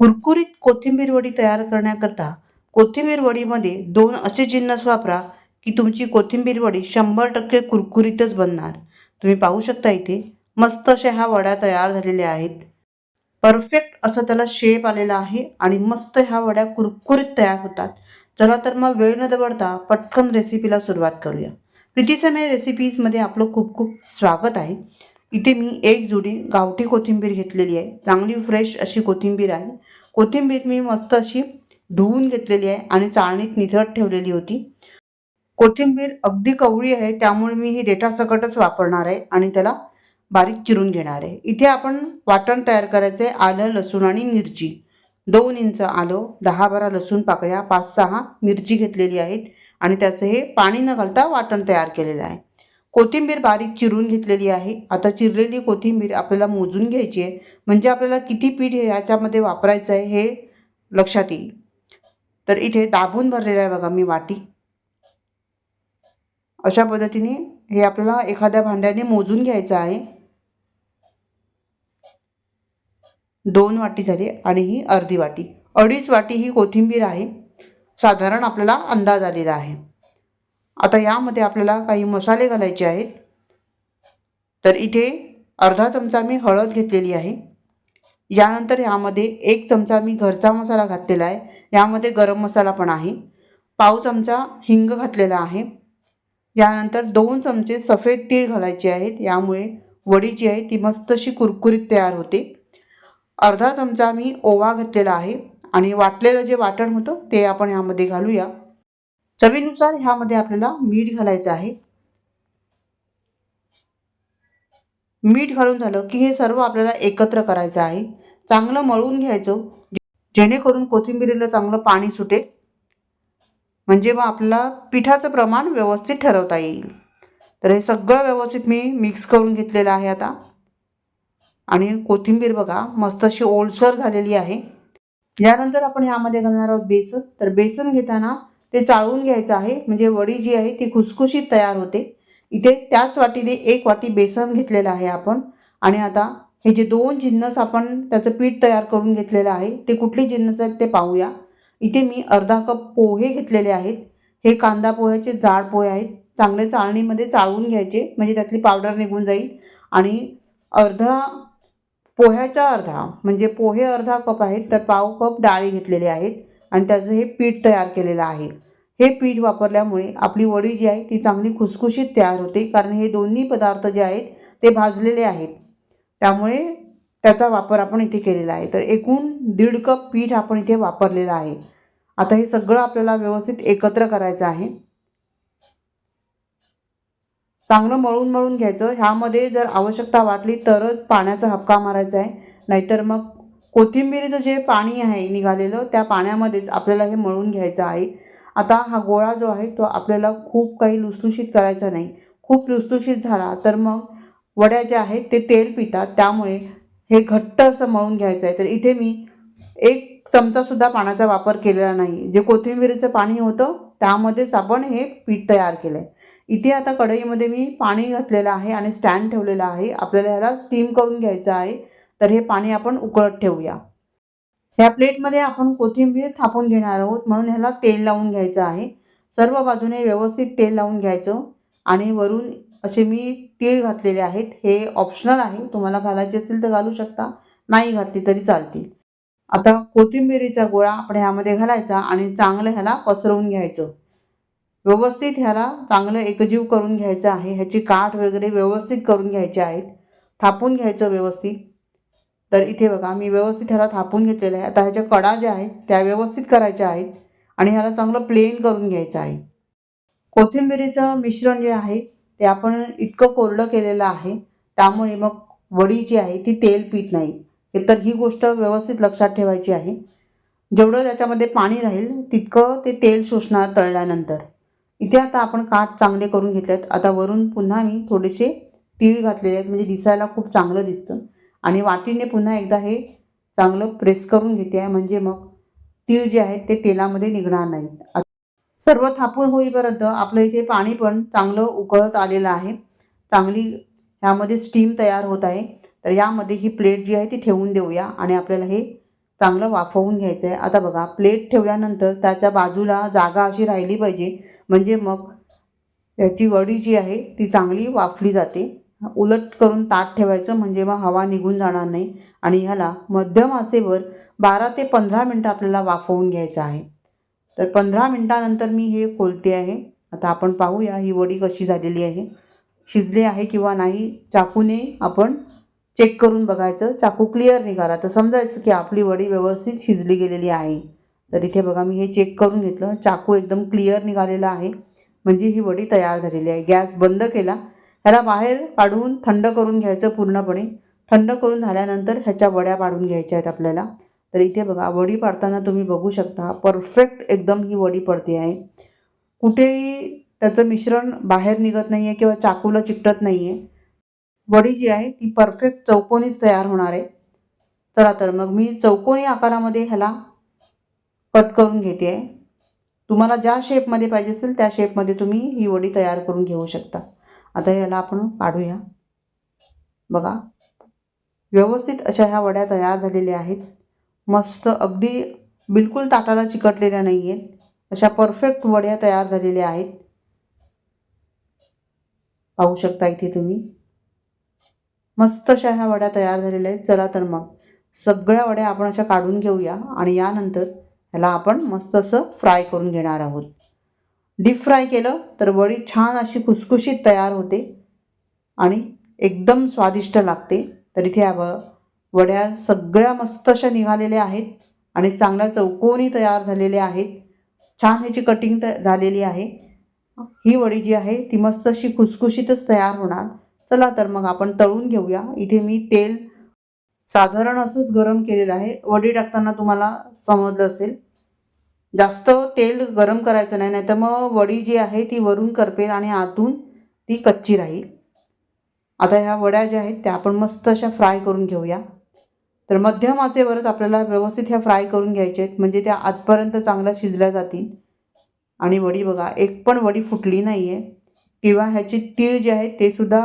कुरकुरीत कोथिंबीर वडी तयार करण्याकरता कोथिंबीर वडीमध्ये दोन असे जिन्नस वापरा की तुमची कोथिंबीर वडी शंभर टक्के कुरकुरीतच बनणार. तुम्ही पाहू शकता इथे मस्त अशा ह्या वड्या तयार झालेल्या आहेत. परफेक्ट असं त्याला शेप आलेला आहे आणि मस्त ह्या वड्या कुरकुरीत तयार होतात. चला तर मग वेळ न दवडता पटकन रेसिपीला सुरुवात करूया. प्रीती समय रेसिपीजमध्ये आपलं खूप खूप स्वागत आहे. इथे मी एक जुडी गावठी कोथिंबीर घेतलेली आहे. चांगली फ्रेश अशी कोथिंबीर आहे. कोथिंबीर मी मस्त अशी धुवून घेतलेली आहे आणि चाळणीत निथळत ठेवलेली होती. कोथिंबीर अगदी कवळी आहे त्यामुळे मी ही देठासकटच वापरणार आहे आणि त्याला बारीक चिरून घेणार आहे. इथे आपण वाटण तयार करायचं आहे आलं लसूण आणि मिरची. दोन इंच आलं दहा बारा लसूण पाकळ्या पाच सहा मिरची घेतलेली आहेत आणि त्याचं हे पाणी न घालता वाटण तयार केलेलं आहे. कोथिंबीर बारीक चिरून घेतलेली आहे. आता चिरलेली कोथिंबीर आपल्याला मोजून घ्यायची आहे. म्हणजे आपल्याला किती पीठ हे याच्यामध्ये वापरायचं आहे हे लक्षात येईल. तर इथे दाबून भरलेलं आहे बघा मी वाटी. अशा पद्धतीने हे आपल्याला एखाद्या भांड्याने मोजून घ्यायचं आहे. दोन वाटी झाली आणि ही अर्धी वाटी. अडीच वाटी ही कोथिंबीर आहे. साधारण आपल्याला अंदाज आलेला आहे. आता यामध्ये आपल्याला काही मसाले घालायचे आहेत. तर इथे अर्धा चमचा मी हळद घेतलेली आहे. यानंतर यामध्ये एक चमचा मी घरचा मसाला घातलेला आहे. यामध्ये गरम मसाला पण आहे. पाव चमचा हिंग घातलेला आहे. यानंतर दोन चमचे सफेद तीळ घालायचे आहेत. यामुळे वडी जी आहे ती मस्त अशी कुरकुरीत तयार होते. अर्धा चमचा मी ओवा घातलेला आहे. आणि वाटलेलं जे वाटण होतं ते आपण यामध्ये घालूया. चवीनुसार ह्यामध्ये आपल्याला मीठ घालायचं आहे. मीठ घालून झालं की हे सर्व आपल्याला एकत्र करायचं आहे. चांगलं मळून घ्यायचं जेणेकरून कोथिंबिरीला चांगलं पाणी सुटेल. म्हणजे मग आपल्याला पिठाचं प्रमाण व्यवस्थित ठरवता येईल. तर हे सगळं व्यवस्थित मी मिक्स करून घेतलेलं आहे आता. आणि कोथिंबीर बघा मस्त अशी ओलसर झालेली आहे. यानंतर आपण ह्यामध्ये घालणार आहोत बेसन. तर बेसन घेताना ते चाळून घ्यायचं आहे. म्हणजे वडी जी आहे ती खुसखुशीत तयार होते. इथे त्याच वाटीने एक वाटी बेसन घेतलेलं आहे आपण. आणि आता हे जे दोन जिन्नस आपण त्याचं पीठ तयार करून घेतलेलं आहे ते कुठले जिन्नस आहेत ते पाहूया. इथे मी अर्धा कप पोहे घेतलेले आहेत. हे कांदा पोह्याचे जाड पोहे आहेत. चांगले चाळणीमध्ये चाळून घ्यायचे. म्हणजे त्यातली पावडर निघून जाईल. आणि अर्धा पोह्याचा अर्धा म्हणजे पोहे अर्धा कप आहेत तर पाव कप डाळी घेतलेले आहेत. आणि त्याचं हे पीठ तयार केलेलं आहे. हे पीठ वापरल्यामुळे आपली वडी जी आहे ती चांगली खुसखुशीत तयार होते कारण हे दोन्ही पदार्थ जे आहेत ते भाजलेले आहेत. त्यामुळे त्याचा वापर आपण इथे केलेला आहे. तर एकूण दीड कप पीठ आपण इथे वापरलेलं आहे. आता हे सगळं आपल्याला व्यवस्थित एकत्र करायचं आहे. चांगलं मळून मळून घ्यायचं. ह्यामध्ये जर आवश्यकता वाटली तरच पाण्याचा हपका मारायचा आहे. नाहीतर मग कोथिंबिरीचं जे पाणी आहे निघालेलं त्या पाण्यामध्येच आपल्याला हे मळून घ्यायचं आहे. आता हा गोळा जो आहे तो आपल्याला खूप काही लुसलुशीत करायचा नाही. खूप लुसलुशीत झाला तर मग वड्या ज्या आहेत ते तेल पितात. त्यामुळे हे घट्ट असं मळून घ्यायचं आहे. तर इथे मी एक चमचासुद्धा पाण्याचा वापर केलेला नाही. जे कोथिंबिरीचं पाणी होतं त्यामध्येच आपण हे पीठ तयार केलं आहे इथे आता कढईमध्ये मी पाणी घातलेलं आहे आणि स्टँड ठेवलेला आहे. आपल्याला ह्याला स्टीम करून घ्यायचं आहे. तर हे पाणी आपण उकळत ठेवूया. ह्या प्लेटमध्ये आपण कोथिंबीर थापून घेणार आहोत. म्हणून ह्याला तेल लावून घ्यायचं आहे. सर्व बाजूने व्यवस्थित तेल लावून घ्यायचं. आणि वरून असे मी तीळ घातलेले आहेत. हे ऑप्शनल आहे. तुम्हाला घालायचे असेल तर घालू शकता. नाही घातली तरी चालतील. आता कोथिंबिरीचा गोळा आपण ह्यामध्ये घालायचा आणि चांगलं ह्याला पसरवून घ्यायचं. व्यवस्थित ह्याला चांगलं एकजीव करून घ्यायचं आहे. ह्याची काठ वगैरे व्यवस्थित करून घ्यायचे आहेत. थापून घ्यायचं व्यवस्थित. तर इथे बघा मी व्यवस्थित ह्याला थापून घेतलेलं आहे. आता ह्याच्या कडा ज्या आहेत त्या व्यवस्थित करायच्या आहेत आणि ह्याला चांगलं प्लेन करून घ्यायचं आहे. कोथिंबिरीचं मिश्रण जे आहे ते आपण इतकं कोरडं केलेलं आहे त्यामुळे मग वडी जी आहे ती तेल पित नाही. हे तर ही गोष्ट व्यवस्थित लक्षात ठेवायची आहे. जेवढं त्याच्यामध्ये पाणी राहील तितकं ते तेल शोषणार तळल्यानंतर. इथे आता आपण काठ चांगले करून घेतले आहेत आता वरून पुन्हा मी थोडेसे तीळ घातलेले आहेत म्हणजे दिसायला खूप चांगलं दिसतं. आणि वाटीने पुन्हा एकदा हे चांगलं प्रेस करून घेते आहे. म्हणजे मग तीळ जे आहेत ते तेलामध्ये निघणार नाहीत. सर्व थापून होईपर्यंत आपलं इथे पाणी पण चांगलं उकळत आलेलं आहे. चांगली ह्यामध्ये स्टीम तयार होत आहे. तर यामध्ये ही प्लेट जी आहे ती ठेवून देऊया आणि आपल्याला हे चांगलं वाफवून घ्यायचं आहे. आता बघा प्लेट ठेवल्यानंतर त्याच्या बाजूला जागा अशी राहिली पाहिजे. म्हणजे मग याची वडी जी आहे ती चांगली वाफली जाते. उलट करून ताट ठेवायचं म्हणजे मग हवा निघून जाणार नाही. आणि ह्याला मध्यम आचेवर बारा ते पंधरा मिनटं आपल्याला वाफवून घ्यायचं आहे. तर पंधरा मिनटानंतर मी हे खोलते आहे. आता आपण पाहूया ही वडी कशी झालेली आहे. शिजली आहे किंवा नाही चाकूने आपण चेक करून बघायचं. चाकू क्लिअर निघाला. तर समजायचं की आपली वडी व्यवस्थित शिजली गेलेली आहे. तर इथे बघा मी हे चेक करून घेतलं. चाकू एकदम क्लिअर निघालेला आहे. म्हणजे ही वडी तयार झालेली आहे. गॅस बंद केला. ह्याला बाहेर काढून थंड करून घ्यायचं पूर्णपणे. थंड करून झाल्यानंतर ह्याच्या वड्या पाडून घ्यायच्या आहेत आपल्याला. तर इथे बघा वडी पाडताना तुम्ही बघू शकता परफेक्ट एकदम ही वडी पडते आहे. कुठेही त्याचं मिश्रण बाहेर निघत नाही आहे किंवा चाकूला चिकटत नाही आहे वडी जी आहे ती परफेक्ट चौकोनीच तयार होणार आहे. चला तर मग मी चौकोनी आकारामध्ये ह्याला कट करून घेते आहे. तुम्हाला ज्या शेपमध्ये पाहिजे असेल त्या शेपमध्ये तुम्ही ही वडी तयार करून घेऊ शकता. आता याला आपण काढूया. बघा. व्यवस्थित अशा ह्या वड्या तयार झालेल्या आहेत. मस्त अगदी बिलकुल ताटाला चिकटलेल्या नाही आहेत अशा परफेक्ट वड्या तयार झालेल्या आहेत. पाहू शकता इथे तुम्ही. मस्त अशा ह्या वड्या तयार झालेल्या आहेत. चला तर मग. सगळ्या वड्या आपण अशा काढून घेऊया आणि यानंतर ह्याला आपण मस्त असं फ्राय करून घेणार आहोत. डीप फ्राय केलं तर वडी छान अशी खुसखुशीत तयार होते आणि एकदम स्वादिष्ट लागते. तर इथे या वड्या सगळ्या मस्त अशा निघालेल्या आहेत आणि चांगल्या चौकोनी तयार झालेल्या आहेत. छान ह्याची कटिंग त झालेली आहे. ही वडी जी आहे ती मस्त अशी खुसखुशीतच तयार होणार. चला तर मग आपण तळून घेऊया. इथे मी तेल साधारण असंच गरम केलेलं आहे. वडी टाकताना तुम्हाला समजलं असेल. जास्त तेल गरम करायचं नाही नाहीतर मग वडी जी आहे ती वरून करपेल आणि आतून ती कच्ची राहील. आता ह्या वड्या ज्या आहेत त्या आपण मस्त अशा फ्राय करून घेऊया. तर मध्यम आचेवरच आपल्याला व्यवस्थित ह्या फ्राय करून घ्यायच्या आहेत म्हणजे त्या आतपर्यंत चांगल्या शिजल्या जातील. आणि वडी बघा एक पण वडी फुटली नाही आहे किंवा ह्याची तीळ जे आहेत ते सुद्धा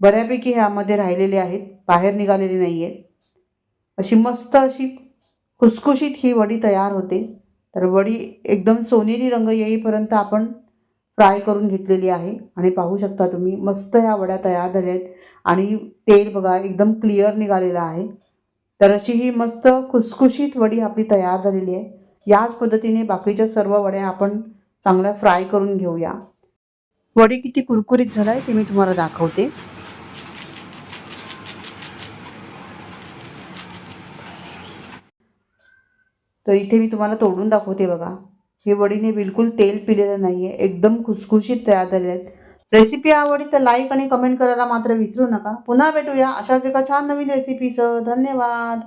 बऱ्यापैकी ह्यामध्ये राहिलेले आहेत बाहेर निघालेले नाही आहेत अशी मस्त अशी खुसखुशीत ही वडी तयार होते. तर वडी एकदम सोनेरी रंग येईपर्यंत आपण फ्राय करून घेतलेली आहे. आणि पाहू शकता तुम्ही मस्त ह्या वड्या तयार झाल्या आहेत आणि तेल बघा एकदम क्लिअर निघालेलं आहे. तर अशी ही मस्त खुसखुशीत वडी आपली तयार झालेली आहे. याच पद्धतीने बाकीच्या सर्व वड्या आपण चांगल्या फ्राय करून घेऊया. वडी किती कुरकुरीत झाला आहे ते मी तुम्हाला दाखवते. तर इथे मी तुम्हाला तोडून दाखवते बघा. हे वडीने बिलकुल तेल पिलेलं नाही आहे एकदम खुसखुशीत तयार झाले आहेत. रेसिपी आवडली तर लाईक आणि कमेंट करायला मात्र विसरू नका. पुन्हा भेटूया अशाच एका छान नवीन रेसिपीसह धन्यवाद.